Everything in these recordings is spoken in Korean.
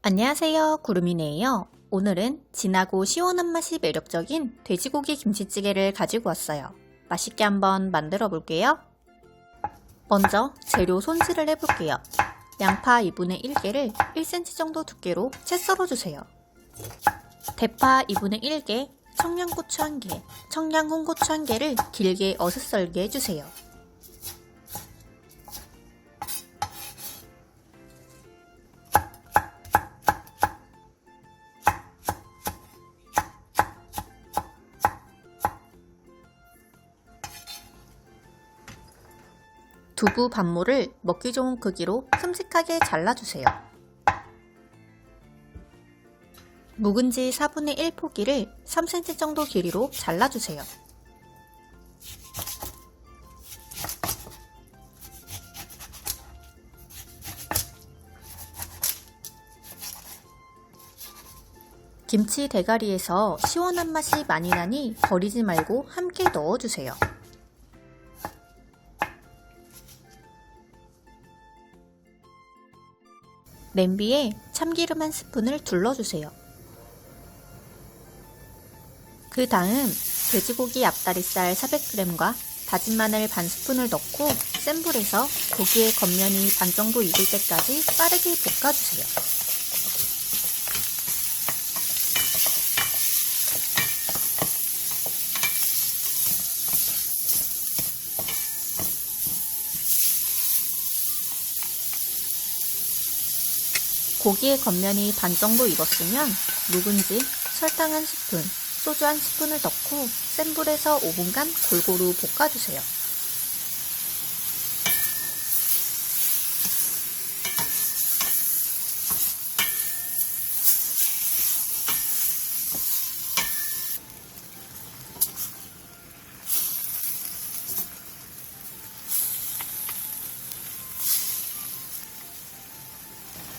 안녕하세요. 구름이네요. 오늘은 진하고 시원한 맛이 매력적인 돼지고기 김치찌개를 가지고 왔어요. 맛있게 한번 만들어 볼게요. 먼저 재료 손질을 해볼게요. 양파 2분의 1개를 1cm 정도 두께로 채 썰어주세요. 대파 2분의 1개, 청양고추 1개, 청양홍고추 1개를 길게 어슷썰게 해주세요. 두부 반모를 먹기 좋은 크기로 큼직하게 잘라주세요. 묵은지 4분의 1 포기를 3cm 정도 길이로 잘라주세요. 김치 대가리에서 시원한 맛이 많이 나니 버리지 말고 함께 넣어주세요. 냄비에 참기름 한 스푼을 둘러주세요. 그 다음 돼지고기 앞다리살 400g과 다진 마늘 반 스푼을 넣고 센 불에서 고기의 겉면이 반 정도 익을 때까지 빠르게 볶아주세요. 고기의 겉면이 반 정도 익었으면 묵은지, 설탕 한 스푼, 소주 한 스푼을 넣고 센 불에서 5분간 골고루 볶아주세요.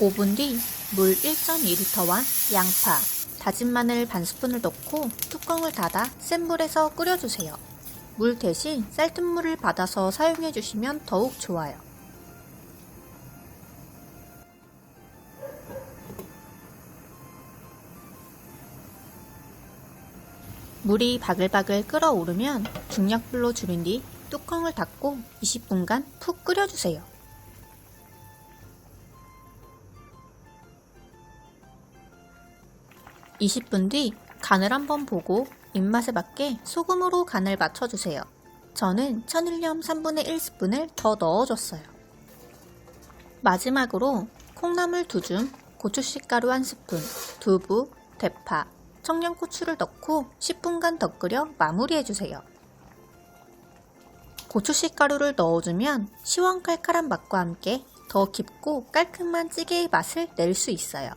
오분뒤 물 1.2리터와 양파, 다진 마늘 반 스푼을 넣고 뚜껑을 닫아 센 불에서 끓여주세요. 물 대신 쌀뜨물을 받아서 사용해 주시면 더욱 좋아요. 물이 바글바글 끓어오르면 중약불로 줄인 뒤 뚜껑을 닫고 20분간 푹 끓여주세요. 20분 뒤 간을 한번 보고 입맛에 맞게 소금으로 간을 맞춰주세요. 저는 천일염 3분의 1스푼을 더 넣어줬어요. 마지막으로 콩나물 2줌, 고추씨가루 1스푼, 두부, 대파, 청양고추를 넣고 10분간 더 끓여 마무리해주세요. 고추씨가루를 넣어주면 시원칼칼한 맛과 함께 더 깊고 깔끔한 찌개의 맛을 낼 수 있어요.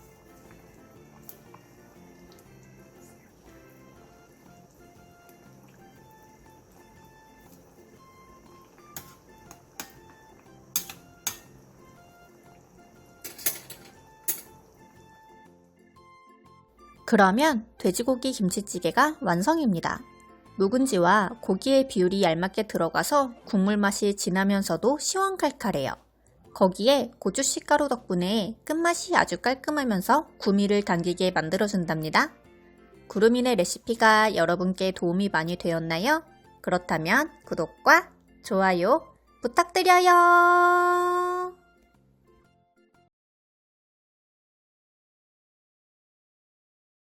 그러면 돼지고기 김치찌개가 완성입니다. 묵은지와 고기의 비율이 얄맞게 들어가서 국물 맛이 진하면서도 시원칼칼해요. 거기에 고추 씨가루 덕분에 끝맛이 아주 깔끔하면서 구미를 당기게 만들어준답니다. 구름이네 레시피가 여러분께 도움이 많이 되었나요? 그렇다면 구독과 좋아요 부탁드려요.